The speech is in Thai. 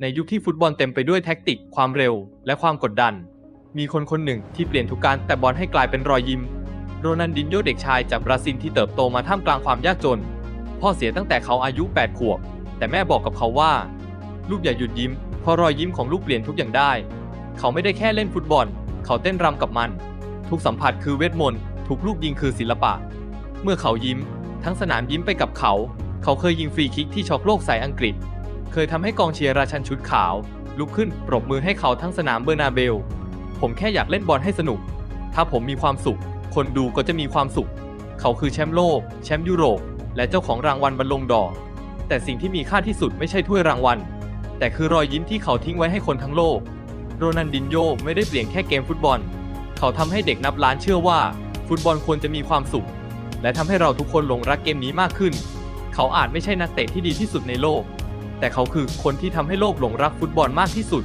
ในยุคที่ฟุตบอลเต็มไปด้วยแท็กติก ความเร็ว และความกดดัน มีคนคนหนึ่งที่เปลี่ยนทุกการแต่บอลให้กลายเป็นรอยยิ้ม โรนัลดินโญเด็กชายจากบราซิลที่เติบโตมาท่ามกลางความยากจน พ่อเสียตั้งแต่เขาอายุ 8 ขวบ แต่แม่บอกกับเขาว่า ลูกอย่าหยุดยิ้ม เพราะรอยยิ้มของลูกเปลี่ยนทุกอย่างได้ เขาไม่ได้แค่เล่นฟุตบอล เขาเต้นรำกับมัน ทุกสัมผัสคือเวทมนต์ทุกลูกยิงคือศิลปะ เมื่อเขายิ้ม ทั้งสนามยิ้มไปกับเขา เขาเคยยิงฟรีคิกที่ช็อกโลกใส่อังกฤษ เคยทำให้กองเชียร์ราชันชุดขาว ลุกขึ้นปรบมือให้เขาทั้งสนามเบอร์นาเบล ผมแค่อยากเล่นบอลให้สนุก ถ้าผมมีความสุข คนดูก็จะมีความสุข เขาคือแชมป์โลก แชมป์ยุโรป และเจ้าของรางวัลบอลลงดอแต่สิ่งที่มีค่าที่สุดไม่ใช่ถ้วยรางวัล แต่คือรอยยิ้มที่เขาทิ้งไว้ให้คนทั้งโลก โรนันดินโยไม่ได้เปลี่ยนแค่เกมฟุตบอล เขาทำให้เด็กนับล้านเชื่อว่า ฟุตบอลควรจะมีความสุข และทำให้เราทุกคนหลงรักเกมนี้มากขึ้น เขาอาจไม่ใช่นักเตะที่ดีที่สุดในโลก แต่เขาคือคนที่ทำให้โลกหลงรักฟุตบอลมากที่สุด